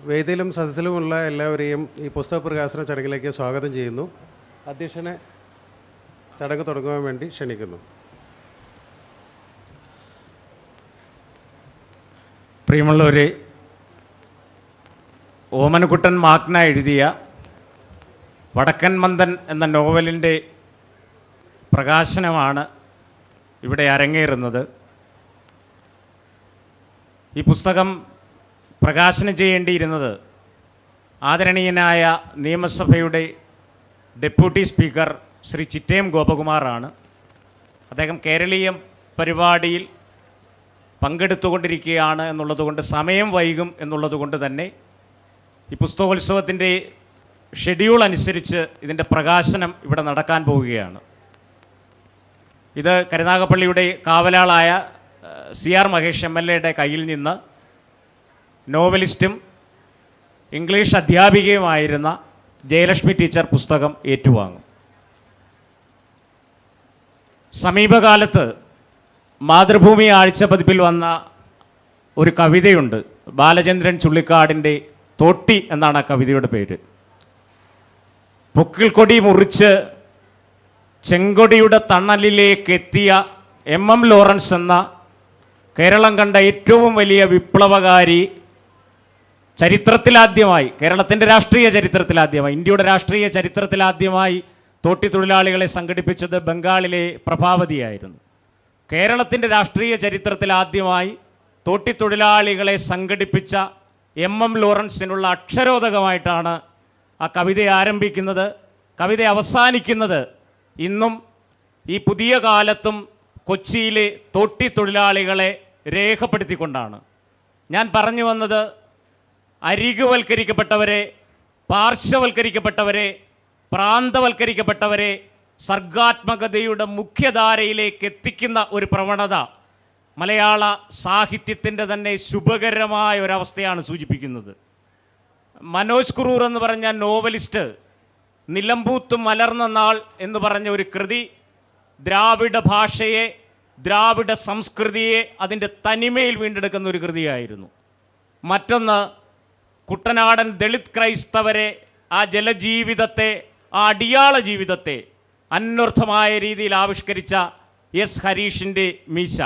വേദിയിലും സദസ്സിലുമുള്ള എല്ലാവരെയും ഈ പുസ്തക പ്രകാശന ചടങ്ങിലേക്ക് സ്വാഗതം ചെയ്യുന്നു. അധ്യക്ഷനെ ചടങ്ങ് തുടങ്ങുവാൻ വേണ്ടി ക്ഷണിക്കുന്നു. പ്രിയമുള്ളവരെ ഓമനക്കുട്ടൻ മാഗ്ന എഴുതിയ വടക്കൻ മന്ദൻ എന്ന നോവലിന്റെ പ്രകാശനമാണ് ഇവിടെ അരങ്ങേറുന്നത്. ഈ പുസ്തകം പ്രകാശനം ചെയ്യേണ്ടിയിരുന്നത് ആദരണീയനായ നിയമസഭയുടെ ഡെപ്യൂട്ടി സ്പീക്കർ ശ്രീ ചിറ്റേം ഗോപകുമാറാണ്. അദ്ദേഹം കേരളീയം പരിപാടിയിൽ പങ്കെടുത്തുകൊണ്ടിരിക്കുകയാണ് എന്നുള്ളതുകൊണ്ട് സമയം വൈകും എന്നുള്ളതുകൊണ്ട് തന്നെ ഈ പുസ്തകോത്സവത്തിന്റെ ഷെഡ്യൂൾ അനുസരിച്ച് ഇതിന്റെ പ്രകാശനം ഇവിടെ നടക്കാൻ പോവുകയാണ്. ഇത് കരുനാഗപ്പള്ളിയുടെ കാവലാളായ C R Mahesh M L എയുടെ കയ്യിൽ നിന്ന് നോവലിസ്റ്റും ഇംഗ്ലീഷ് അധ്യാപികയുമായിരുന്ന ജയലക്ഷ്മി ടീച്ചർ പുസ്തകം ഏറ്റുവാങ്ങും. സമീപകാലത്ത് മാതൃഭൂമി ആഴ്ച പതിപ്പിൽ വന്ന ഒരു കവിതയുണ്ട് ബാലചന്ദ്രൻ ചുള്ളിക്കാടിന്റെ തോട്ടി എന്നാണ് ആ കവിതയുടെ പേര്. പൊക്കിൾക്കൊടി മുറിച്ച് ചെങ്കൊടിയുടെ തണലിലേക്കെത്തിയ എം എം ലോറൻസ് എന്ന കേരളം കണ്ട ഏറ്റവും വലിയ വിപ്ലവകാരി ചരിത്രത്തിലാദ്യമായി കേരളത്തിന്റെ രാഷ്ട്രീയ ചരിത്രത്തിലാദ്യമായി ഇന്ത്യയുടെ രാഷ്ട്രീയ ചരിത്രത്തിലാദ്യമായി തോട്ടി തൊഴിലാളികളെ സംഘടിപ്പിച്ചത് ബംഗാളിലെ പ്രഭാവതിയായിരുന്നു. കേരളത്തിന്റെ രാഷ്ട്രീയ ചരിത്രത്തിലാദ്യമായി തോട്ടി തൊഴിലാളികളെ സംഘടിപ്പിച്ച എം എം ലോറൻസിനുള്ള അക്ഷരോദകമായിട്ടാണ് ആ കവിത ആരംഭിക്കുന്നത്. കവിത അവസാനിക്കുന്നത് ഇന്നും ഈ പുതിയ കാലത്തും കൊച്ചിയിലെ തോട്ടി തൊഴിലാളികളെ രേഖപ്പെടുത്തിക്കൊണ്ടാണ്. ഞാൻ പറഞ്ഞു വന്നത് അരികുവൽക്കരിക്കപ്പെട്ടവരെ പാർശ്വവൽക്കരിക്കപ്പെട്ടവരെ പ്രാന്തവൽക്കരിക്കപ്പെട്ടവരെ സർഗാത്മകതയുടെ മുഖ്യധാരയിലേക്ക് എത്തിക്കുന്ന ഒരു പ്രവണത മലയാള സാഹിത്യത്തിന്റെ തന്നെ ശുഭകരമായ ഒരവസ്ഥയാണ് സൂചിപ്പിക്കുന്നത്. മനോജ് കുറൂർ എന്ന് പറഞ്ഞ നോവലിസ്റ്റ് നിലമ്പൂത്ത് മലർന്ന നാൾ എന്ന് പറഞ്ഞ ഒരു കൃതി ദ്രാവിഡ ഭാഷയെ ദ്രാവിഡ സംസ്കൃതിയെ അതിന്റെ തനിമയിൽ വീണ്ടെടുക്കുന്ന ഒരു കൃതിയായിരുന്നു. മറ്റൊന്ന് കുട്ടനാടൻ ദളിത് ക്രൈസ്തവരെ ആ ജലജീവിതത്തെ ആ അടിയാള ജീവിതത്തെ അന്വർത്ഥമായ രീതിയിൽ ആവിഷ്കരിച്ച എസ് ഹരീഷിന്റെ മീശ.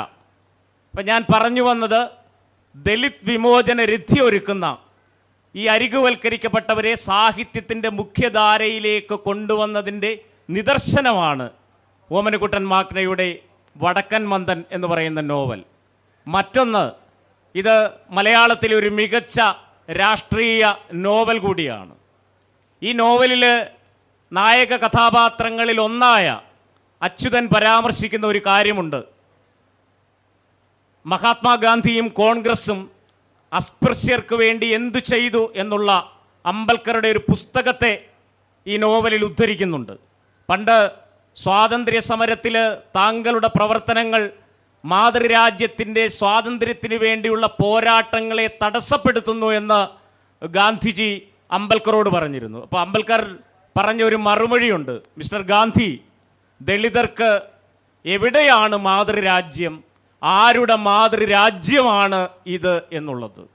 അപ്പം ഞാൻ പറഞ്ഞു വന്നത് ദളിത് വിമോചന രഥി ഒരുക്കുന്ന ഈ അരികുവൽക്കരിക്കപ്പെട്ടവരെ സാഹിത്യത്തിന്റെ മുഖ്യധാരയിലേക്ക് കൊണ്ടുവന്നതിന്റെ നിദർശനമാണ് ഓമനക്കുട്ടൻ മാക്നയുടെ വടക്കൻ മന്ദൻ എന്ന് പറയുന്ന നോവൽ. മറ്റൊന്ന് ഇത് മലയാളത്തിലെ ഒരു മികച്ച രാഷ്ട്രീയ നോവൽ കൂടിയാണ്. ഈ നോവലിൽ നായക കഥാപാത്രങ്ങളിൽ ഒന്നായ അച്യുതൻ പരാമർശിക്കുന്ന ഒരു കാര്യമുണ്ട്. മഹാത്മാഗാന്ധിയും കോൺഗ്രസും അസ്പൃശ്യർക്ക് വേണ്ടി എന്തു ചെയ്തു എന്നുള്ള അമ്പൽക്കറുടെ ഒരു പുസ്തകത്തെ ഈ നോവലിൽ ഉദ്ധരിക്കുന്നുണ്ട്. പണ്ട് സ്വാതന്ത്ര്യ സമരത്തിൽ താങ്കളുടെ പ്രവർത്തനങ്ങൾ മാതൃരാജ്യത്തിന്റെ സ്വാതന്ത്ര്യത്തിന് വേണ്ടിയുള്ള പോരാട്ടങ്ങളെ തടസ്സപ്പെടുത്തുന്നു എന്ന് ഗാന്ധിജി അമ്പൽക്കറോട് പറഞ്ഞിരുന്നു. അപ്പോൾ അമ്പൽക്കർ പറഞ്ഞ ഒരു മറുമൊഴിയുണ്ട്. മിസ്റ്റർ ഗാന്ധി ദളിതർക്ക് എവിടെയാണ് മാതൃരാജ്യം? ആരുടെ മാതൃരാജ്യമാണ് ഇത് എന്നുള്ളത്?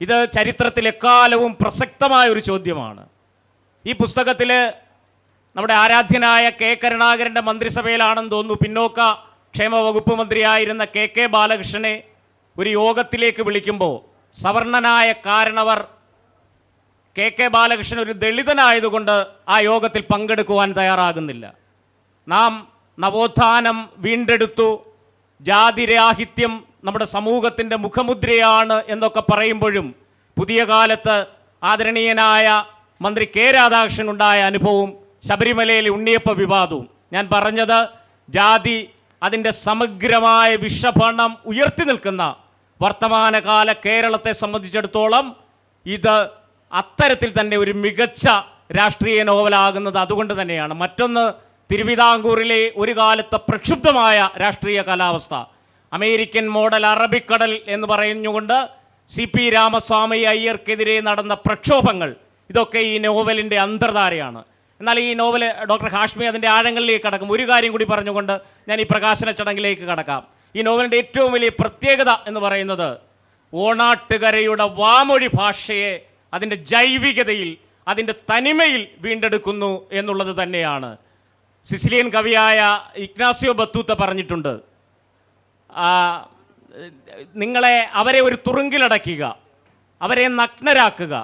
ഇത് ചരിത്രത്തിൽ എക്കാലവും പ്രസക്തമായ ഒരു ചോദ്യമാണ്. ഈ പുസ്തകത്തിൽ നമ്മുടെ ആരാധ്യനായ കെ കരുണാകരന്റെ മന്ത്രിസഭയിലാണെന്ന് തോന്നുന്നു. പിന്നോക്ക ക്ഷേമ വകുപ്പ് മന്ത്രിയായിരുന്ന കെ കെ ബാലകൃഷ്ണനെ ഒരു യോഗത്തിലേക്ക് വിളിക്കുമ്പോൾ സവർണനായ കാരണവർ കെ കെ ബാലകൃഷ്ണൻ ഒരു ദളിതനായതുകൊണ്ട് ആ യോഗത്തിൽ പങ്കെടുക്കുവാൻ തയ്യാറാകുന്നില്ല. നാം നവോത്ഥാനം വീണ്ടെടുത്തു. ജാതിരാഹിത്യം നമ്മുടെ സമൂഹത്തിന്റെ മുഖമുദ്രയാണ് എന്നൊക്കെ പറയുമ്പോഴും പുതിയ കാലത്ത് ആദരണീയനായ മന്ത്രി കെ രാധാകൃഷ്ണൻ ഉണ്ടായ അനുഭവവും ശബരിമലയിലെ ഉണ്ണിയപ്പ വിവാദവും. ഞാൻ പറഞ്ഞത് ജാതി അതിന്റെ സമഗ്രമായ വിഷഭണം ഉയർത്തി നിൽക്കുന്ന വർത്തമാനകാല കേരളത്തെ സംബന്ധിച്ചിടത്തോളം ഇത് അത്തരത്തിൽ തന്നെ ഒരു മികച്ച രാഷ്ട്രീയ നോവലാകുന്നത് അതുകൊണ്ട് തന്നെയാണ്. മറ്റൊന്ന് തിരുവിതാംകൂറിലെ ഒരു കാലത്തെ പ്രക്ഷുബ്ധമായ രാഷ്ട്രീയ കാലാവസ്ഥ. അമേരിക്കൻ മോഡൽ അറബിക്കടൽ എന്ന് പറയുന്നുകൊണ്ട് സി പി രാമസ്വാമി അയ്യർക്കെതിരെ നടന്ന പ്രക്ഷോഭങ്ങൾ ഇതൊക്കെ ഈ നോവലിന്റെ അന്തർധാരയാണ്. എന്നാൽ ഈ നോവൽ ഡോക്ടർ ഹാഷ്മി അതിന്റെ ആഴങ്ങളിലേക്ക് കടക്കും. ഒരു കാര്യം കൂടി പറഞ്ഞുകൊണ്ട് ഞാൻ ഈ പ്രകാശന ചടങ്ങിലേക്ക് കടക്കാം. ഈ നോവലിന്റെ ഏറ്റവും വലിയ പ്രത്യേകത എന്ന് പറയുന്നത് ഓണാട്ടുകരയുടെ വാമൊഴി ഭാഷയെ അതിന്റെ ജൈവികതയിൽ അതിന്റെ തനിമയിൽ വീണ്ടെടുക്കുന്നു എന്നുള്ളത് തന്നെയാണ്. സിസിലിയൻ കവിയായ ഇഗ്നാസിയോ ബത്തൂത്ത പറഞ്ഞിട്ടുണ്ട് നിങ്ങളെ അവരെ ഒരു തുറുങ്കിലടയ്ക്കുക അവരെ നഗ്നരാക്കുക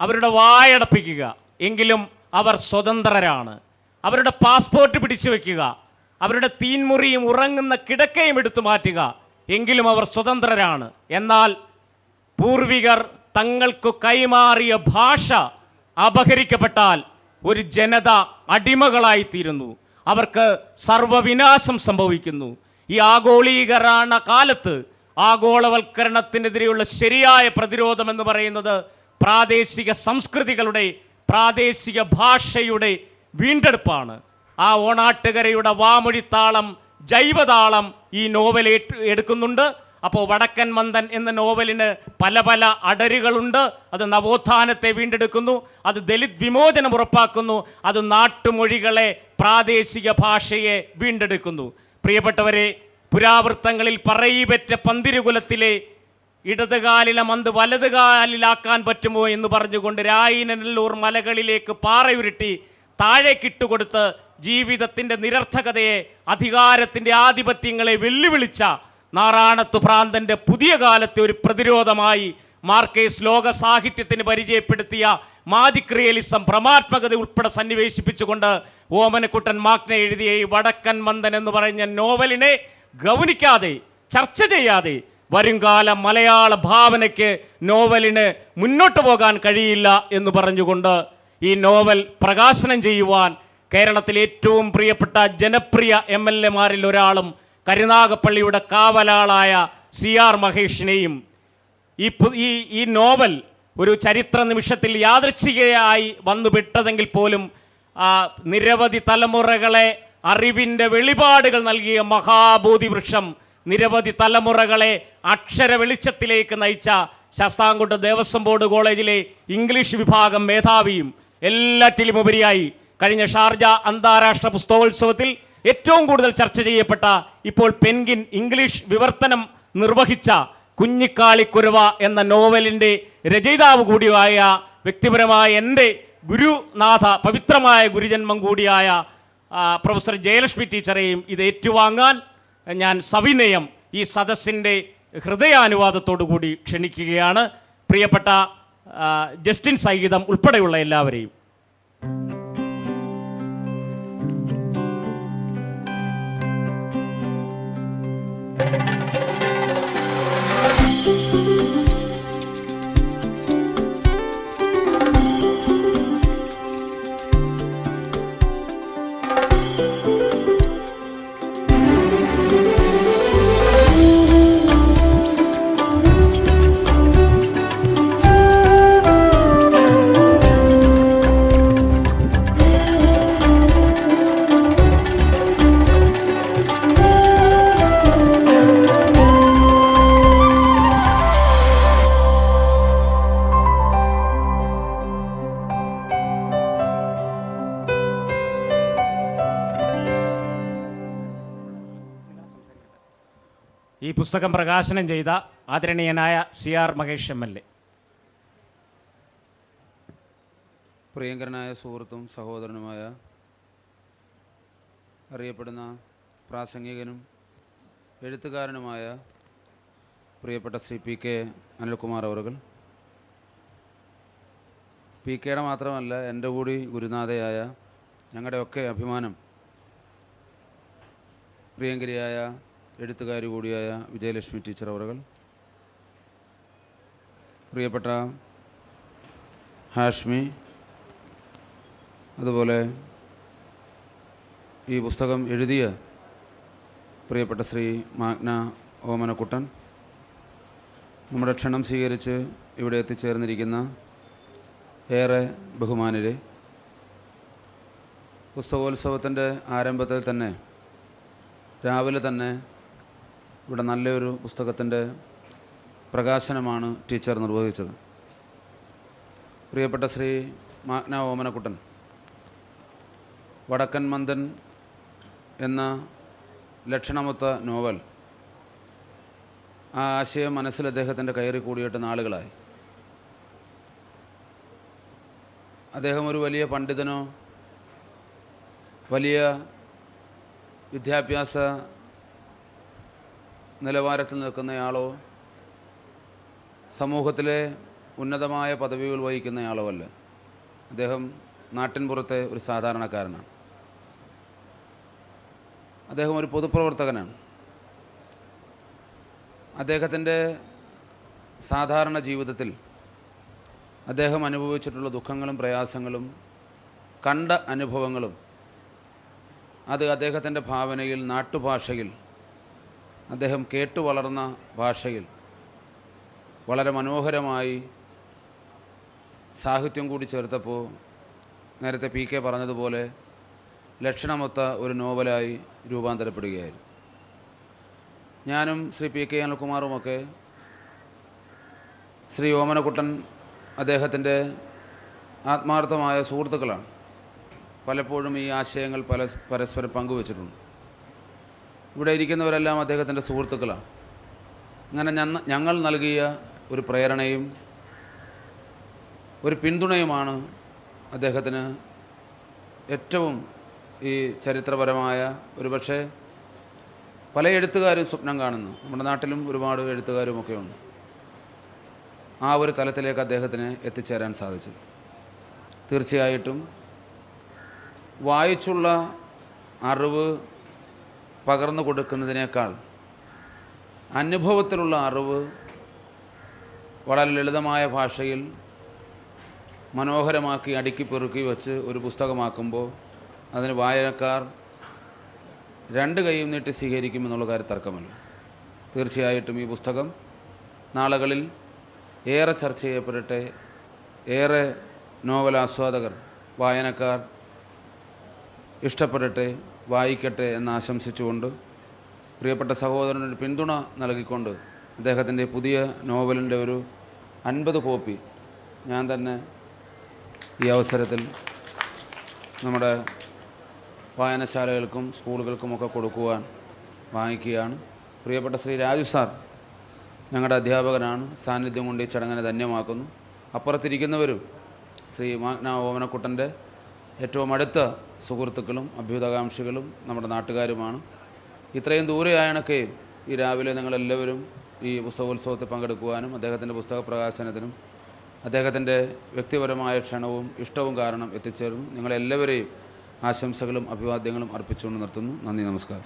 അവരുടെ വായടപ്പിക്കുക എങ്കിലും അവർ സ്വതന്ത്രരാണ്. അവരുടെ പാസ്പോർട്ട് പിടിച്ചു വെക്കുക. അവരുടെ തീൻമുറിയും ഉറങ്ങുന്ന കിടക്കയും എടുത്തു മാറ്റുക. എങ്കിലും അവർ സ്വതന്ത്രരാണ്. എന്നാൽ പൂർവികർ തങ്ങൾക്ക് കൈമാറിയ ഭാഷ അപഹരിക്കപ്പെട്ടാൽ ഒരു ജനത അടിമകളായിത്തീരുന്നു. അവർക്ക് സർവവിനാശം സംഭവിക്കുന്നു. ഈ ആഗോളീകരണ കാലത്ത് ആഗോളവൽക്കരണത്തിനെതിരെയുള്ള ശരിയായ പ്രതിരോധം എന്ന് പറയുന്നത് പ്രാദേശിക സംസ്കൃതികളുടെ പ്രാദേശിക ഭാഷയുടെ വീണ്ടെടുപ്പാണ്. ആ ഓണാട്ടുകരയുടെ വാമൊഴിത്താളം ജൈവതാളം ഈ നോവൽ എടുക്കുന്നുണ്ട്. അപ്പോൾ വടക്കൻ മന്ദൻ എന്ന നോവലിന് പല പല അടരുകളുണ്ട്. അത് നവോത്ഥാനത്തെ വീണ്ടെടുക്കുന്നു. അത് ദലിത് വിമോചനം ഉറപ്പാക്കുന്നു. അത് നാട്ടുമൊഴികളെ പ്രാദേശിക ഭാഷയെ വീണ്ടെടുക്കുന്നു. പ്രിയപ്പെട്ടവരെ പുരാവൃത്തങ്ങളിൽ പറയിപെറ്റ പന്തിരുകുലത്തിലെ ഇടതുകാലിലെ മന്ത് വലതുകാലിലാക്കാൻ പറ്റുമോ എന്ന് പറഞ്ഞുകൊണ്ട് രായിനല്ലൂർ മലകളിലേക്ക് പാറയുരുട്ടി താഴേക്കിട്ടുകൊടുത്ത് ജീവിതത്തിന്റെ നിരർത്ഥകതയെ അധികാരത്തിന്റെ ആധിപത്യങ്ങളെ വെല്ലുവിളിച്ച നാറാണത്ത് പ്രാന്തന്റെ പുതിയ കാലത്തെ ഒരു പ്രതിരോധമായി മാർക്കേസ് ലോക സാഹിത്യത്തിന് പരിചയപ്പെടുത്തിയ മാജിക് റിയലിസം ഭ്രമാത്മകത ഉൾപ്പെടെ സന്നിവേശിപ്പിച്ചുകൊണ്ട് ഓമനക്കുട്ടൻ മാഗ്ന എഴുതിയ ഈ വടക്കൻ മന്ദൻ എന്ന് പറഞ്ഞ നോവലിനെ ഗൗനിക്കാതെ ചർച്ച ചെയ്യാതെ വരുംകാല മലയാള ഭാവനയ്ക്ക് നോവലിന് മുന്നോട്ട് പോകാൻ കഴിയില്ല എന്ന് പറഞ്ഞുകൊണ്ട് ഈ നോവൽ പ്രകാശനം ചെയ്യുവാൻ കേരളത്തിലെ ഏറ്റവും പ്രിയപ്പെട്ട ജനപ്രിയ എം എൽ എമാരിൽ ഒരാളും കരുനാഗപ്പള്ളിയുടെ കാവലാളായ സി ആർ മഹേഷിനെയും ഈ ഈ ഈ നോവൽ ഒരു ചരിത്ര നിമിഷത്തിൽ യാദൃച്ഛികയായി വന്നു വിട്ടതെങ്കിൽ പോലും നിരവധി തലമുറകളെ അറിവിന്റെ വെളിപാടുകൾ നൽകിയ മഹാബോധി വൃക്ഷം നിരവധി തലമുറകളെ അക്ഷര വെളിച്ചത്തിലേക്ക് നയിച്ച ശാസ്താംകോട്ട ദേവസ്വം ബോർഡ് കോളേജിലെ ഇംഗ്ലീഷ് വിഭാഗം മേധാവിയും എല്ലാറ്റിലും ഉപരിയായി കഴിഞ്ഞ ഷാർജ അന്താരാഷ്ട്ര പുസ്തകോത്സവത്തിൽ ഏറ്റവും കൂടുതൽ ചർച്ച ചെയ്യപ്പെട്ട ഇപ്പോൾ പെൻഗിൻ ഇംഗ്ലീഷ് വിവർത്തനം നിർവഹിച്ച കുഞ്ഞിക്കാളിക്കുരുവ എന്ന നോവലിന്റെ രചയിതാവ് കൂടിയായ വ്യക്തിപരമായ എന്റെ ഗുരുനാഥ പവിത്രമായ ഗുരുജന്മം കൂടിയായ പ്രൊഫസർ ജയലക്ഷ്മി ടീച്ചറെയും ഇത് ഏറ്റുവാങ്ങാൻ ഞാൻ സവിനയം ഈ സദസ്സിന്റെ ഹൃദയാനുവാദത്തോടു കൂടി ക്ഷണിക്കുകയാണ്. പ്രിയപ്പെട്ട ജസ്റ്റിൻ സഹിതം ഉൾപ്പെടെയുള്ള എല്ലാവരെയും. പുസ്തകം പ്രകാശനം ചെയ്ത ആദരണീയനായ C R Mahesh M L A. പ്രിയങ്കരനായ സുഹൃത്തും സഹോദരനുമായ അറിയപ്പെടുന്ന പ്രാസംഗികനും എഴുത്തുകാരനുമായ പ്രിയപ്പെട്ട ശ്രീ പി കെ അനിൽകുമാർ അവറുകൾ. പി കെയുടെ മാത്രമല്ല എന്റെ കൂടി ഗുരുനാഥയായ ഞങ്ങളുടെയൊക്കെ അഭിമാനം പ്രിയങ്കരിയായ എഴുത്തുകാരി കൂടിയായ വിജയലക്ഷ്മി ടീച്ചർ അവറുകൾ. പ്രിയപ്പെട്ട ഹാഷ്മി അതുപോലെ ഈ പുസ്തകം എഴുതിയ പ്രിയപ്പെട്ട ശ്രീ മാഗ്ന ഓമനക്കുട്ടൻ നമ്മുടെ ക്ഷണം സ്വീകരിച്ച് ഇവിടെ എത്തിച്ചേർന്നിരിക്കുന്ന ഏറെ ബഹുമാനരെ പുസ്തകോത്സവത്തിന്റെ ആരംഭത്തിൽ തന്നെ രാവിലെ തന്നെ ഇവിടെ നല്ലൊരു പുസ്തകത്തിന്റെ പ്രകാശനമാണ് ടീച്ചർ നിർവഹിച്ചത്. പ്രിയപ്പെട്ട ശ്രീ മാഗ്ന ഓമനക്കുട്ടൻ വടക്കൻ മന്ദൻ എന്ന ലക്ഷണമൊത്ത നോവൽ ആ ആശയം മനസ്സിൽ അദ്ദേഹത്തിന്റെ കയറി കൂടിയിട്ട് നാളുകളായി. അദ്ദേഹം ഒരു വലിയ പണ്ഡിതനോ വലിയ വിദ്യാഭ്യാസ നിലവാരത്തിൽ നിൽക്കുന്നയാളോ? സമൂഹത്തിലെ ഉന്നതമായ പദവികൾ വഹിക്കുന്നയാളോ അല്ല. അദ്ദേഹം നാട്ടിൻപുറത്തെ ഒരു സാധാരണക്കാരനാണ്. അദ്ദേഹം ഒരു പൊതുപ്രവർത്തകനാണ്. അദ്ദേഹത്തിന്റെ സാധാരണ ജീവിതത്തിൽ അദ്ദേഹം അനുഭവിച്ചിട്ടുള്ള ദുഃഖങ്ങളും പ്രയാസങ്ങളും കണ്ട അനുഭവങ്ങളും അത് അദ്ദേഹത്തിന്റെ ഭാവനയിൽ നാട്ടുഭാഷയിൽ അദ്ദേഹം കേട്ടു വളർന്ന ഭാഷയിൽ വളരെ മനോഹരമായി സാഹിത്യം കൂടി ചേർത്തപ്പോൾ നേരത്തെ പി കെ പറഞ്ഞതുപോലെ ലക്ഷണമൊത്ത ഒരു നോവലായി രൂപാന്തരപ്പെടുകയായിരുന്നു. ഞാനും ശ്രീ പി കെ അനിൽകുമാറുമൊക്കെ ശ്രീ ഓമനക്കുട്ടൻ അദ്ദേഹത്തിന്റെ ആത്മാർത്ഥമായ സുഹൃത്തുക്കളാണ്. പലപ്പോഴും ഈ ആശയങ്ങൾ പല പരസ്പരം പങ്കുവച്ചിട്ടുണ്ട്. ഇവിടെ ഇരിക്കുന്നവരെല്ലാം അദ്ദേഹത്തിന്റെ സുഹൃത്തുക്കളാണ്. അങ്ങനെ ഞങ്ങൾ നൽകിയ ഒരു പ്രേരണയും ഒരു പിന്തുണയുമാണ് അദ്ദേഹത്തിന് ഏറ്റവും ഈ ചരിത്രപരമായ ഒരുപക്ഷെ പല എഴുത്തുകാരും സ്വപ്നം കാണുന്നു. നമ്മുടെ നാട്ടിലും ഒരുപാട് എഴുത്തുകാരുമൊക്കെ ഉണ്ട്. ആ ഒരു തലത്തിലേക്ക് അദ്ദേഹത്തിന് എത്തിച്ചേരാൻ സാധിച്ചത്. തീർച്ചയായിട്ടും വായിച്ചുള്ള അറിവ് പകർന്നു കൊടുക്കുന്നതിനേക്കാൾ അനുഭവത്തിലുള്ള അറിവ് വളരെ ലളിതമായ ഭാഷയിൽ മനോഹരമാക്കി അടുക്കി പെറുക്കി വെച്ച് ഒരു പുസ്തകമാക്കുമ്പോൾ അതിന് വായനക്കാർ രണ്ട് കൈയും നീട്ടി സ്വീകരിക്കുമെന്നുള്ള കാര്യം തർക്കമല്ല. തീർച്ചയായിട്ടും ഈ പുസ്തകം നാളുകളിൽ ഏറെ ചർച്ച ചെയ്യപ്പെടട്ടെ. ഏറെ നോവൽ ആസ്വാദകർ വായനക്കാർ ഇഷ്ടപ്പെടട്ടെ. വായിക്കട്ടെ എന്ന് ആശംസിച്ചുകൊണ്ട് പ്രിയപ്പെട്ട സഹോദരനൊരു പിന്തുണ നൽകിക്കൊണ്ട് അദ്ദേഹത്തിന്റെ പുതിയ നോവലിന്റെ ഒരു അൻപത് കോപ്പി ഞാൻ തന്നെ ഈ അവസരത്തിൽ നമ്മുടെ വായനശാലകൾക്കും സ്കൂളുകൾക്കുമൊക്കെ കൊടുക്കുവാൻ വാങ്ങിക്കുകയാണ്. പ്രിയപ്പെട്ട ശ്രീ രാജു സാർ ഞങ്ങളുടെ അധ്യാപകനാണ്. സാന്നിധ്യം കൊണ്ട് ഈ ചടങ്ങിനെ ധന്യമാക്കുന്നു. അപ്പുറത്തിരിക്കുന്നവരും ശ്രീ മാഗ്ന ഓമനക്കുട്ടന്റെ ഏറ്റവും അടുത്ത സുഹൃത്തുക്കളും അഭ്യുതകാംക്ഷികളും നമ്മുടെ നാട്ടുകാരുമാണ്. ഇത്രയും ദൂരെയായണക്കെ ഈ രാവിലെ നിങ്ങളെല്ലാവരും ഈ പുസ്തകോത്സവത്തിൽ പങ്കെടുക്കുവാനും അദ്ദേഹത്തിന്റെ പുസ്തക പ്രകാശനത്തിനും അദ്ദേഹത്തിന്റെ വ്യക്തിപരമായ ക്ഷണവും ഇഷ്ടവും കാരണം എത്തിച്ചേർന്നു. നിങ്ങളെല്ലാവരെയും ആശംസകളും അഭിവാദ്യങ്ങളും അർപ്പിച്ചുകൊണ്ട് നിർത്തുന്നു. നന്ദി നമസ്കാരം.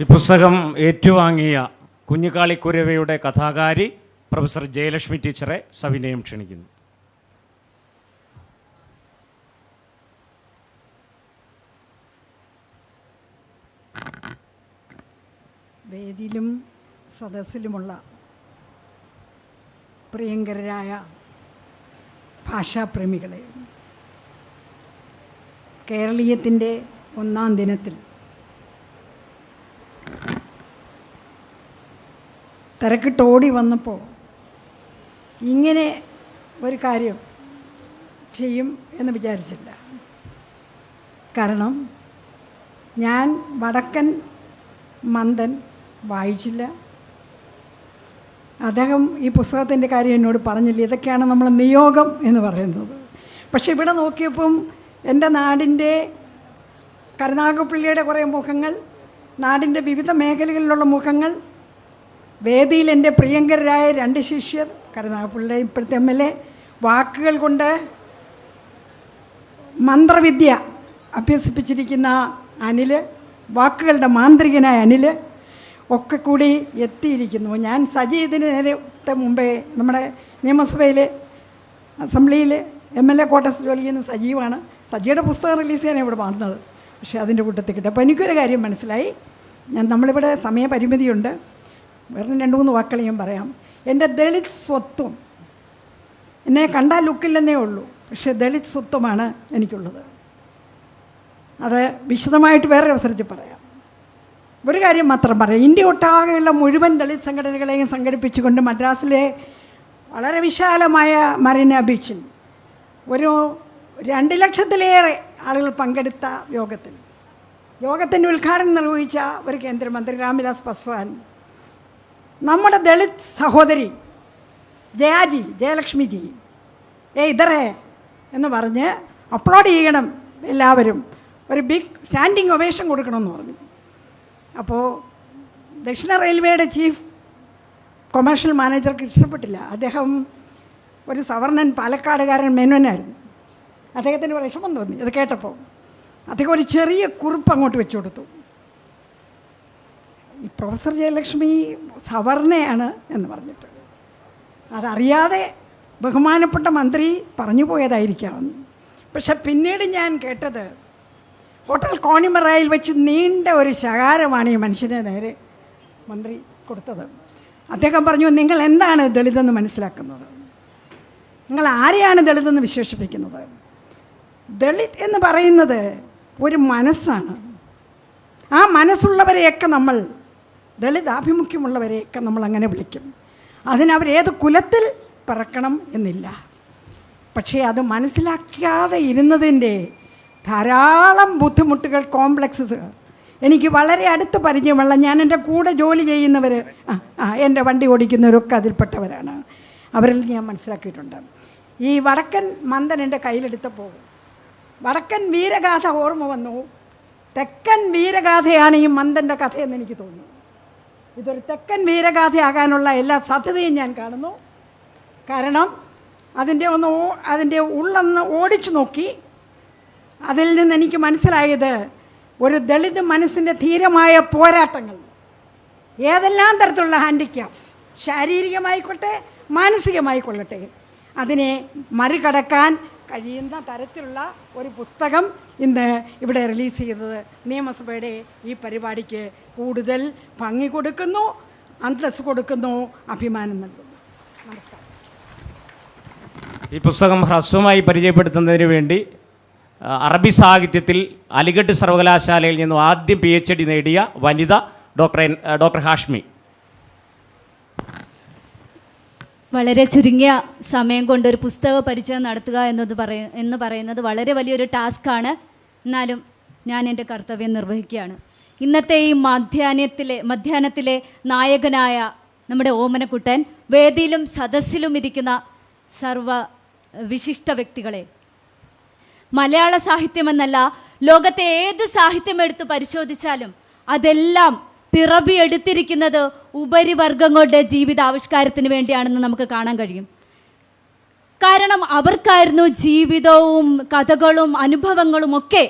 ഈ പുസ്തകം ഏറ്റുവാങ്ങിയ കുഞ്ഞുകാളിക്കുരവയുടെ കഥാകാരി പ്രൊഫസർ ജയലക്ഷ്മി ടീച്ചറെ സവിനയം ക്ഷണിക്കുന്നു. വേദിയിലും സദസ്സിലുമുള്ള പ്രിയങ്കരായ ഭാഷാപ്രേമികളെ കേരളീയത്തിന്റെ ഒന്നാം ദിനത്തിൽ തിരക്കിട്ടോടി വന്നപ്പോൾ ഇങ്ങനെ ഒരു കാര്യം ചെയ്യും എന്ന് വിചാരിച്ചില്ല. കാരണം ഞാൻ വടക്കൻ മന്ദൻ വായിച്ചില്ല. അദ്ദേഹം ഈ പുസ്തകത്തിന്റെ കാര്യം എന്നോട് പറഞ്ഞില്ല ഇതൊക്കെയാണ് നമ്മൾ നിയോഗം എന്ന് പറയുന്നത്. പക്ഷേ ഇവിടെ നോക്കിയപ്പം എന്റെ നാടിന്റെ കരുനാഗപ്പള്ളിയുടെ കുറേ മുഖങ്ങൾ നാടിന്റെ വിവിധ മേഖലകളിലുള്ള മുഖങ്ങൾ വേദിയിൽ എന്റെ പ്രിയങ്കരായ രണ്ട് ശിഷ്യർ കരുനാഗപ്പള്ളിയുടെ ഇപ്പോഴത്തെ എം എൽ എ വാക്കുകൾ കൊണ്ട് മന്ത്രവിദ്യ അഭ്യസിപ്പിച്ചിരിക്കുന്ന അനിൽ വാക്കുകളുടെ മാന്ത്രികനായ അനിൽ ഒക്കെ കൂടി എത്തിയിരിക്കുന്നു. ഞാൻ സജീദിന് നേരത്തെ മുമ്പേ നമ്മുടെ നിയമസഭയിൽ അസംബ്ലിയിൽ എം എൽ എ ക്വാർട്ടേഴ്സ് ജോലി ചെയ്യുന്ന സജീവാണ്. സജിയുടെ പുസ്തകം റിലീസ് ചെയ്യാൻ ഇവിടെ വന്നത്. പക്ഷേ അതിന്റെ കൂട്ടത്തിൽ കിട്ടും. അപ്പോൾ എനിക്കൊരു കാര്യം മനസ്സിലായി. ഞാൻ നമ്മളിവിടെ സമയപരിമിതിയുണ്ട്. വേറെ രണ്ട് മൂന്ന് വാക്കുകൾ ഞാൻ പറയാം. എന്റെ ദളിത് സ്വത്വം എന്നെ കണ്ടാൽ ലുക്കില്ലെന്നേ ഉള്ളൂ. പക്ഷേ ദളിത് സ്വത്വമാണ് എനിക്കുള്ളത്. അത് വിശദമായിട്ട് വേറെ അവസരത്തിൽ പറയാം. ഒരു കാര്യം മാത്രം പറയാം. ഇന്ത്യ ഒട്ടാകെയുള്ള മുഴുവൻ ദളിത് സംഘടനകളെയും സംഘടിപ്പിച്ചുകൊണ്ട് മദ്രാസിലെ വളരെ വിശാലമായ മറീന ബീച്ചിൽ ഒരു രണ്ട് ലക്ഷത്തിലേറെ ആളുകൾ പങ്കെടുത്ത യോഗത്തിൽ. യോഗത്തിന്റെ ഉദ്ഘാടനം നിർവഹിച്ച ഒരു കേന്ദ്രമന്ത്രി രാംവിലാസ് പസ്വാൻ നമ്മുടെ ദളിത് സഹോദരി ജയാജി ജയലക്ഷ്മിജി ഏ ഇതറേ എന്ന് പറഞ്ഞ് അപ്ലോഡ് ചെയ്യണം എല്ലാവരും. ഒരു ബിഗ് സ്റ്റാൻഡിങ് ഒവേഷൻ കൊടുക്കണമെന്ന് പറഞ്ഞു. അപ്പോൾ ദക്ഷിണ റെയിൽവേയുടെ ചീഫ് കൊമേഴ്ഷ്യൽ മാനേജർക്ക് ഇഷ്ടപ്പെട്ടില്ല. അദ്ദേഹം ഒരു സവർണൻ പാലക്കാടുകാരൻ മെനുവനായിരുന്നു അദ്ദേഹത്തിന് വിഷമം തോന്നി. അത് കേട്ടപ്പോൾ അദ്ദേഹം ഒരു ചെറിയ കുറിപ്പ് അങ്ങോട്ട് വെച്ചു കൊടുത്തു. ഈ പ്രൊഫസർ ജയലക്ഷ്മി സവർണയാണ് എന്ന് പറഞ്ഞിട്ട്. അതറിയാതെ ബഹുമാനപ്പെട്ട മന്ത്രി പറഞ്ഞു പോയതായിരിക്കാം. പക്ഷെ പിന്നീട് ഞാൻ കേട്ടത് ഹോട്ടൽ കോണിമറായിൽ വെച്ച് നീണ്ട ഒരു ശകാരമാണ് ഈ മനുഷ്യനെ നേരെ മന്ത്രി കൊടുത്തത്. അദ്ദേഹം പറഞ്ഞു നിങ്ങൾ എന്താണ് ദളിതെന്ന് മനസ്സിലാക്കുന്നത്? നിങ്ങൾ ആരെയാണ് ദളിതെന്ന് വിശേഷിപ്പിക്കുന്നത്? ദളിത് എന്ന് പറയുന്നത് ഒരു മനസ്സാണ്. ആ മനസ്സുള്ളവരെയൊക്കെ നമ്മൾ ദളിത് ആഭിമുഖ്യമുള്ളവരെയൊക്കെ നമ്മൾ അങ്ങനെ വിളിക്കും. അതിനവരേത് കുലത്തിൽ പറക്കണം എന്നില്ല. പക്ഷേ അത് മനസ്സിലാക്കാതെ ഇരുന്നതിന്റെ ധാരാളം ബുദ്ധിമുട്ടുകൾ കോംപ്ലക്സസ് എനിക്ക് വളരെ അടുത്ത് പരിചയമുള്ള ഞാൻ എന്റെ കൂടെ ജോലി ചെയ്യുന്നവർ ആ ആ എന്റെ വണ്ടി ഓടിക്കുന്നവരൊക്കെ അതിൽപ്പെട്ടവരാണ്. അവരിൽ ഞാൻ മനസ്സിലാക്കിയിട്ടുണ്ട്. ഈ വടക്കൻ മന്ദൻ എന്റെ കയ്യിലെടുത്തപ്പോൾ വടക്കൻ വീരഗാഥ ഓർമ്മ വന്നു. തെക്കൻ വീരഗാഥയാണ് ഈ മന്ദന്റെ കഥയെന്ന് എനിക്ക് തോന്നുന്നു. ഇതൊരു തെക്കൻ വീരഗാഥയാകാനുള്ള എല്ലാ സാധ്യതയും ഞാൻ കാണുന്നു. കാരണം അതിന്റെ ഒന്ന് അതിന്റെ ഉള്ളൊന്ന് ഓടിച്ചു നോക്കി. അതിൽ നിന്ന് എനിക്ക് മനസ്സിലായത് ഒരു ദളിത് മനസ്സിന്റെ ധീരമായ പോരാട്ടങ്ങൾ. ഏതെല്ലാം തരത്തിലുള്ള ഹാൻഡിക്യാപ്സ് ശാരീരികമായിക്കൊള്ളട്ടെ മാനസികമായിക്കൊള്ളട്ടെ. അതിനെ മറികടക്കാൻ കഴിയുന്ന തരത്തിലുള്ള ഒരു പുസ്തകം ഇന്ന് ഇവിടെ റിലീസ് ചെയ്തത് നിയമസഭയുടെ ഈ പരിപാടിക്ക് കൂടുതൽ ഭംഗി കൊടുക്കുന്നു അന്തസ് കൊടുക്കുന്നു അഭിമാനം നൽകുന്നു. നമസ്കാരം. ഈ പുസ്തകം ഹ്രസ്വമായി പരിചയപ്പെടുത്തുന്നതിന് വേണ്ടി അറബി സാഹിത്യത്തിൽ അലിഗഡ് സർവകലാശാലയിൽ നിന്നും ആദ്യം പി എച്ച് ഡി നേടിയ വനിത ഡോക്ടർ ഡോക്ടർ ഹാഷ്മി. വളരെ ചുരുങ്ങിയ സമയം കൊണ്ട് ഒരു പുസ്തക പരിചയം നടത്തുക എന്നത് പറയ എന്ന് പറയുന്നത് വളരെ വലിയൊരു ടാസ്ക്കാണ് എന്നാലും ഞാൻ എന്റെ കർത്തവ്യം നിർവഹിക്കുകയാണ്. ഇന്നത്തെ ഈ മധ്യാഹ്നത്തിലെ മധ്യാഹ്നത്തിലെ നായകനായ നമ്മുടെ ഓമനക്കുട്ടൻ വേദിയിലും സദസ്സിലും ഇരിക്കുന്ന സർവ വിശിഷ്ട വ്യക്തികളെ മലയാള സാഹിത്യമെന്നല്ല ലോകത്തെ ഏത് സാഹിത്യം എടുത്ത് പരിശോധിച്ചാലും അതെല്ലാം പിറവിയെടുത്തിരിക്കുന്നത് ഉപരിവർഗങ്ങളുടെ ജീവിതാവിഷ്കാരത്തിന് വേണ്ടിയാണെന്ന് നമുക്ക് കാണാൻ കഴിയും. കാരണം അവർക്കായിരുന്നു ജീവിതവും കഥകളും അനുഭവങ്ങളും ഒക്കെ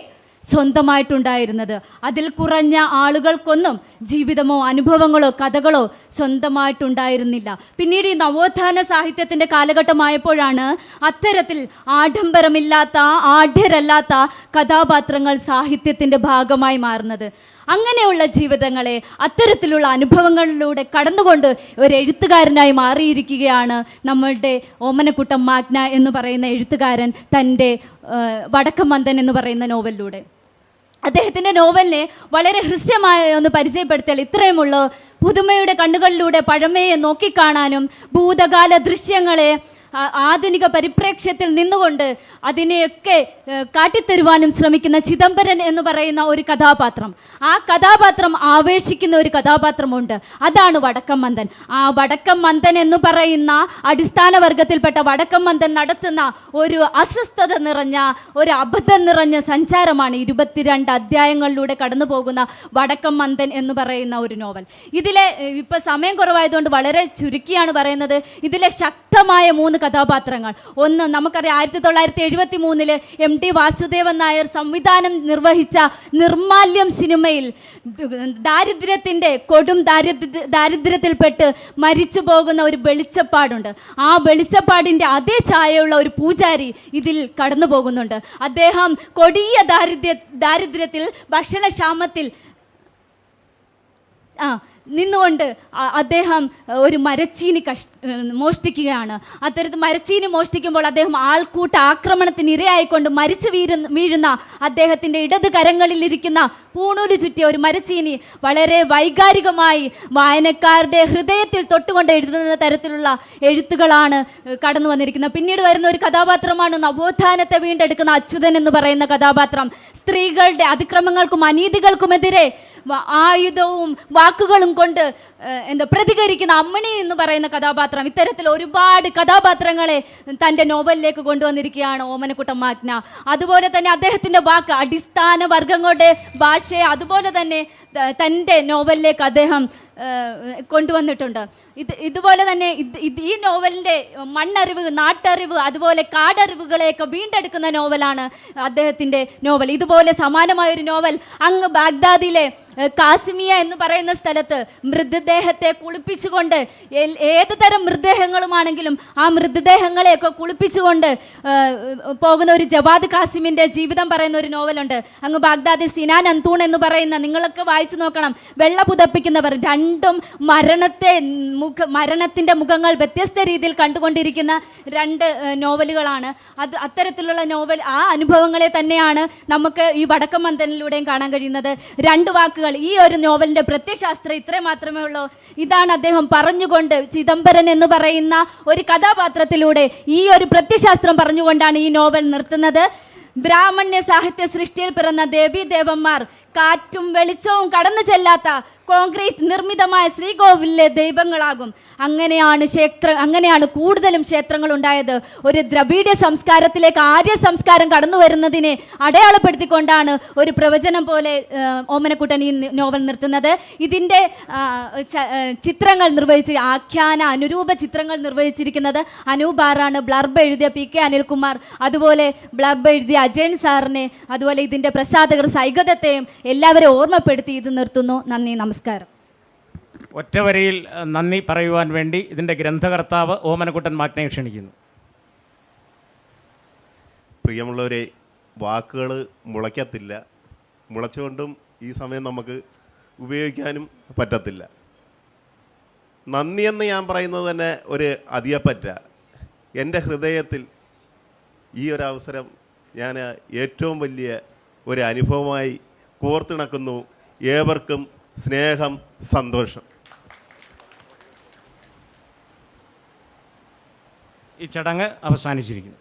സ്വന്തമായിട്ടുണ്ടായിരുന്നത്. അതിൽ കുറഞ്ഞ ആളുകൾക്കൊന്നും ജീവിതമോ അനുഭവങ്ങളോ കഥകളോ സ്വന്തമായിട്ടുണ്ടായിരുന്നില്ല. പിന്നീട് ഈ നവോത്ഥാന സാഹിത്യത്തിന്റെ കാലഘട്ടമായപ്പോഴാണ് അത്തരത്തിൽ ആഡംബരമില്ലാത്ത ആഢ്യരല്ലാത്ത കഥാപാത്രങ്ങൾ സാഹിത്യത്തിന്റെ ഭാഗമായി മാറുന്നത്. അങ്ങനെയുള്ള ജീവിതങ്ങളെ അത്തരത്തിലുള്ള അനുഭവങ്ങളിലൂടെ കടന്നുകൊണ്ട് ഒരു എഴുത്തുകാരനായി മാറിയിരിക്കുകയാണ് നമ്മളുടെ ഓമനക്കുട്ടം മാഗ്ന എന്ന് പറയുന്ന എഴുത്തുകാരൻ തന്റെ വടക്കമന്ദൻ എന്ന് പറയുന്ന നോവലിലൂടെ. അദ്ദേഹത്തിന്റെ നോവലിനെ വളരെ ഹൃസ്യമായി ഒന്ന് പരിചയപ്പെടുത്തിയാൽ ഇത്രയുമുള്ളൂ. പുതുമയുടെ കണ്ണുകളിലൂടെ പഴമയെ നോക്കിക്കാണാനും ഭൂതകാല ദൃശ്യങ്ങളെ ആധുനിക പരിപ്രേക്ഷ്യത്തിൽ നിന്നുകൊണ്ട് അതിനെയൊക്കെ കാട്ടിത്തരുവാനും ശ്രമിക്കുന്ന ചിദംബരൻ എന്ന് പറയുന്ന ഒരു കഥാപാത്രം. ആ കഥാപാത്രം ആവേശിക്കുന്ന ഒരു കഥാപാത്രമുണ്ട്. അതാണ് വടക്കം മന്ദൻ. ആ വടക്കം മന്ദൻ എന്ന് പറയുന്ന അടിസ്ഥാന വർഗത്തിൽപ്പെട്ട വടക്കം മന്ദൻ നടത്തുന്ന ഒരു അസ്വസ്ഥത നിറഞ്ഞ ഒരു അബദ്ധം നിറഞ്ഞ സഞ്ചാരമാണ് ഇരുപത്തിരണ്ട് അധ്യായങ്ങളിലൂടെ കടന്നു പോകുന്ന വടക്കം മന്ദൻ എന്ന് പറയുന്ന ഒരു നോവൽ. ഇതിലെ ഇപ്പം സമയം കുറവായതുകൊണ്ട് വളരെ ചുരുക്കിയാണ് പറയുന്നത്. ഇതിലെ ശക്തമായ മൂന്ന് കഥാപാത്രങ്ങൾ. ഒന്ന് നമുക്കറിയാം ആയിരത്തി തൊള്ളായിരത്തി എഴുപത്തി മൂന്നിൽ എം ടി വാസുദേവൻ നായർ സംവിധാനം നിർവഹിച്ച നിർമാല്യം സിനിമയിൽ ദാരിദ്ര്യത്തിന്റെ കൊടും ദാരിദ്ര്യ ദാരിദ്ര്യത്തിൽപ്പെട്ട് മരിച്ചു പോകുന്ന ഒരു വെളിച്ചപ്പാടുണ്ട്. ആ വെളിച്ചപ്പാടിന്റെ അതേ ഛായയുള്ള ഒരു പൂജാരി ഇതിൽ കടന്നു പോകുന്നുണ്ട്. അദ്ദേഹം കൊടിയ ദാരിദ്ര്യ ദാരിദ്ര്യത്തിൽ ഭക്ഷണക്ഷാമത്തിൽ ആ നിന്നുകൊണ്ട് അദ്ദേഹം ഒരു മരച്ചീനി കഷ് മോഷ്ടിക്കുകയാണ്. അത്തരത്തിൽ മരച്ചീനി മോഷ്ടിക്കുമ്പോൾ അദ്ദേഹം ആൾക്കൂട്ട ആക്രമണത്തിന് ഇരയായിക്കൊണ്ട് മരിച്ചു വീഴുന്ന വീഴുന്ന അദ്ദേഹത്തിന്റെ ഇടത് കരങ്ങളിലിരിക്കുന്ന പൂണൂൽ ചുറ്റിയ ഒരു മരച്ചീനി വളരെ വൈകാരികമായി വായനക്കാരുടെ ഹൃദയത്തിൽ തൊട്ടുകൊണ്ട് എഴുതുന്ന തരത്തിലുള്ള എഴുത്തുകളാണ് കടന്നു വന്നിരിക്കുന്നത്. പിന്നീട് വരുന്ന ഒരു കഥാപാത്രമാണ് നവോത്ഥാനത്തെ വീണ്ടെടുക്കുന്ന അച്യുതൻ എന്ന് പറയുന്ന കഥാപാത്രം. സ്ത്രീകളുടെ അതിക്രമങ്ങൾക്കും അനീതികൾക്കുമെതിരെ ആയുധവും വാക്കുകളും കൊണ്ട് എന്താ പ്രതികരിക്കുന്ന അമ്മണി എന്ന് പറയുന്ന കഥാപാത്രം ഇത്തരത്തിൽ ഒരുപാട് കഥാപാത്രങ്ങളെ തന്റെ നോവലിലേക്ക് കൊണ്ടുവന്നിരിക്കുകയാണ് ഓമനക്കുട്ടം മാഗ്ന. അതുപോലെ തന്നെ അദ്ദേഹത്തിന്റെ വാക്ക് അടിസ്ഥാന വർഗങ്ങളുടെ ഭാഷയെ അതുപോലെ തന്നെ തന്റെ നോവലിലേക്ക് അദ്ദേഹം കൊണ്ടുവന്നിട്ടുണ്ട്. ഇത് ഇതുപോലെ തന്നെ ഇത് ഈ നോവലിന്റെ മണ്ണറിവ് നാട്ടറിവ് അതുപോലെ കാടറിവുകളെയൊക്കെ വീണ്ടെടുക്കുന്ന നോവലാണ് അദ്ദേഹത്തിന്റെ നോവൽ. ഇതുപോലെ സമാനമായൊരു നോവൽ അങ്ങ് ബാഗ്ദാദിലെ കാസിമിയ എന്ന് പറയുന്ന സ്ഥലത്ത് മൃതദേഹത്തെ കുളിപ്പിച്ചുകൊണ്ട് ഏത് തരം മൃതദേഹങ്ങളുമാണെങ്കിലും ആ മൃതദേഹങ്ങളെയൊക്കെ കുളിപ്പിച്ചുകൊണ്ട് പോകുന്ന ഒരു ജവാദ് കാസിമിന്റെ ജീവിതം പറയുന്ന ഒരു നോവലുണ്ട്. അങ്ങ് ബാഗ്ദാദി സിനാൻ അന്തൂൺ എന്ന് പറയുന്ന നിങ്ങളൊക്കെ വായിച്ചു നോക്കണം. വെള്ള പുതപ്പിക്കുന്നവർ രണ്ടും മരണത്തെ മുഖ മരണത്തിന്റെ മുഖങ്ങൾ വ്യത്യസ്ത രീതിയിൽ കണ്ടുകൊണ്ടിരിക്കുന്ന രണ്ട് നോവലുകളാണ്. അത് അത്തരത്തിലുള്ള നോവൽ ആ അനുഭവങ്ങളെ തന്നെയാണ് നമുക്ക് ഈ വടക്കം മന്ദനിലൂടെയും കാണാൻ കഴിയുന്നത്. രണ്ട് വാക്കുകൾ ഈ ഒരു നോവലിന്റെ പ്രത്യശാസ്ത്രം ഇത്ര മാത്രമേ ഉള്ളൂ. ഇതാണ് അദ്ദേഹം പറഞ്ഞുകൊണ്ട് ചിദംബരൻ എന്ന് പറയുന്ന ഒരു കഥാപാത്രത്തിലൂടെ ഈ ഒരു പ്രത്യശാസ്ത്രം പറഞ്ഞുകൊണ്ടാണ് ഈ നോവൽ നിർത്തുന്നത്. ബ്രാഹ്മണ്യ സാഹിത്യ സൃഷ്ടിയിൽ പിറന്ന ദേവീ ദേവന്മാർ കാറ്റും വെളിച്ചവും കടന്നു ചെല്ലാത്ത കോൺക്രീറ്റ് നിർമ്മിതമായ ശ്രീകോവിലെ ദൈവങ്ങളാകും. അങ്ങനെയാണ് ക്ഷേത്ര അങ്ങനെയാണ് കൂടുതലും ക്ഷേത്രങ്ങൾ ഉണ്ടായത് ഒരു ദ്രവീഡ സംസ്കാരത്തിലേക്ക് ആര്യ സംസ്കാരം കടന്നു വരുന്നതിനെ അടയാളപ്പെടുത്തിക്കൊണ്ടാണ് ഒരു പ്രവചനം പോലെ ഓമനക്കുട്ടൻ ഈ നോവൽ നിർത്തുന്നത്. ഇതിന്റെ ചിത്രങ്ങൾ നിർവഹിച്ച് ആഖ്യാന അനുരൂപ ചിത്രങ്ങൾ നിർവഹിച്ചിരിക്കുന്നത് അനൂപാറാണ്. ബ്ലർബ് എഴുതിയ പി കെ അനിൽകുമാർ. അതുപോലെ ബ്ലർബ് എഴുതിയ അജയൻ സാറിനെ അതുപോലെ ഇതിന്റെ പ്രസാധകർ സൈഗതത്തെയും എല്ലാവരെയും ഓർമ്മപ്പെടുത്തി ഇത് നിർത്തുന്നു. നന്ദി നമസ്കാരം. ഒറ്റവരിയിൽ നന്ദി പറയുവാൻ വേണ്ടി ഇതിന്റെ ഗ്രന്ഥകർത്താവ് ഓമനക്കുട്ടൻ മാഗ്നയെ ക്ഷണിക്കുന്നു. പ്രിയമുള്ളവരെ വാക്കുകൾ മുളയ്ക്കത്തില്ല. മുളച്ചുകൊണ്ടും ഈ സമയം നമുക്ക് ഉപയോഗിക്കാനും പറ്റത്തില്ല. നന്ദി എന്ന് ഞാൻ പറയുന്നത് തന്നെ ഒരു അധികപ്പറ്റ എന്റെ ഹൃദയത്തിൽ ഈ ഒരു അവസരം ഞാൻ ഏറ്റവും വലിയ ഒരു അനുഭവമായി കോർത്തിണക്കുന്നു ഏവർക്കും സ്നേഹം സന്തോഷം. ഈ ചടങ്ങ് അവസാനിച്ചിരിക്കുന്നു.